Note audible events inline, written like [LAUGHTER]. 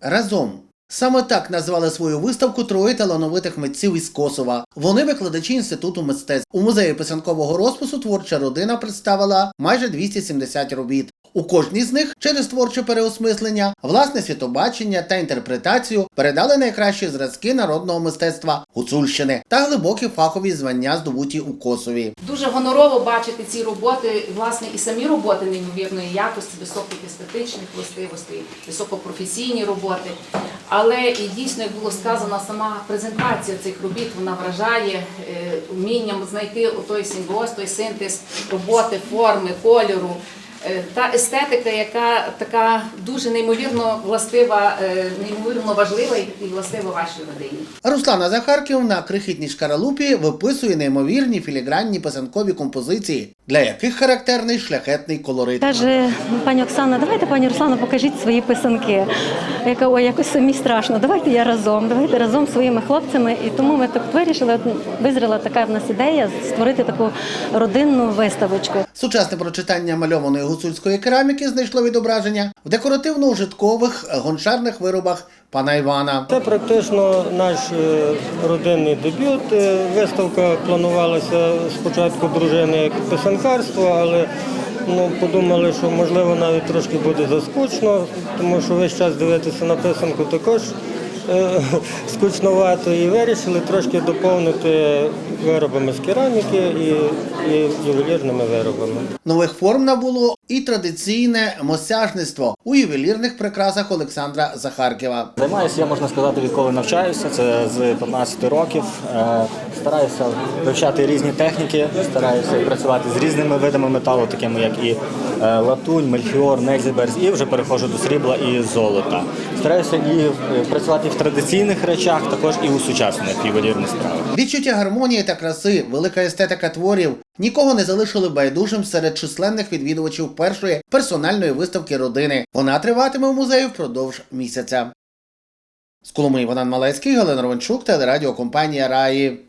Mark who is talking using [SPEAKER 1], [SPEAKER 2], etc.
[SPEAKER 1] разом. Саме так назвали свою виставку троє талановитих митців із Косова. Вони викладачі інституту мистецтв. У музеї писанкового розпису творча родина представила майже 270 робіт. У кожній з них через творче переосмислення, власне світобачення та інтерпретацію передали найкращі зразки народного мистецтва Гуцульщини та глибокі фахові звання, здобуті у Косові.
[SPEAKER 2] Дуже гонорово бачити ці роботи, власне, і самі роботи неймовірної якості, високих естетичних властивостей, високопрофесійні роботи. Але і дійсно, як було сказано, сама презентація цих робіт вона вражає е, вмінням знайти той симбіоз, той синтез роботи, форми, кольору. Е, Та естетика, яка така дуже неймовірно властива, е, неймовірно важлива і властива вашій родині.
[SPEAKER 1] Руслана Захарківна крихітній шкаралупі виписує неймовірні філігранні писанкові композиції, для яких характерний шляхетний колорит.
[SPEAKER 3] Каже пані Оксана, давайте, пані Руслано, покажіть свої писанки. Я кажу, ой, якось самі страшно. Давайте я разом, давайте разом зі своїми хлопцями. І тому ми так вирішили, визріла така в нас ідея створити таку родинну виставочку.
[SPEAKER 1] Сучасне прочитання мальованої гуцульської кераміки знайшло відображення в декоративно-ужиткових гончарних виробах пана Івана.
[SPEAKER 4] Це практично наш е, родинний дебют. Е, Виставка планувалася спочатку дружини як писанкарство, але ну, подумали, що можливо навіть трошки буде заскучно, тому що весь час дивитися на писанку також е, [LAUGHS] скучновато. І вирішили трошки доповнити виробами з кераміки і, і ювелірними виробами.
[SPEAKER 1] Нових форм набуло і традиційне мосяжництво у ювелірних прикрасах Олександра Захаркєва.
[SPEAKER 5] Займаюся, я можна сказати, відколи навчаюся. Це з 15 років. Е, Стараюся вивчати різні техніки, стараюся працювати з різними видами металу, такими як і е, латунь, мельхіор, нельзіберз, і вже переходжу до срібла і золота. Стараюся і е, працювати в традиційних речах, також і у сучасних ювелірних справах.
[SPEAKER 1] Відчуття гармонії та краси, велика естетика творів нікого не залишили байдужим серед численних відвідувачів першої персональної виставки родини. Вона триватиме в музеї впродовж місяця. З Коломиї Богдан Малецький, Галина Ровенчук, телерадіокомпанія Раї.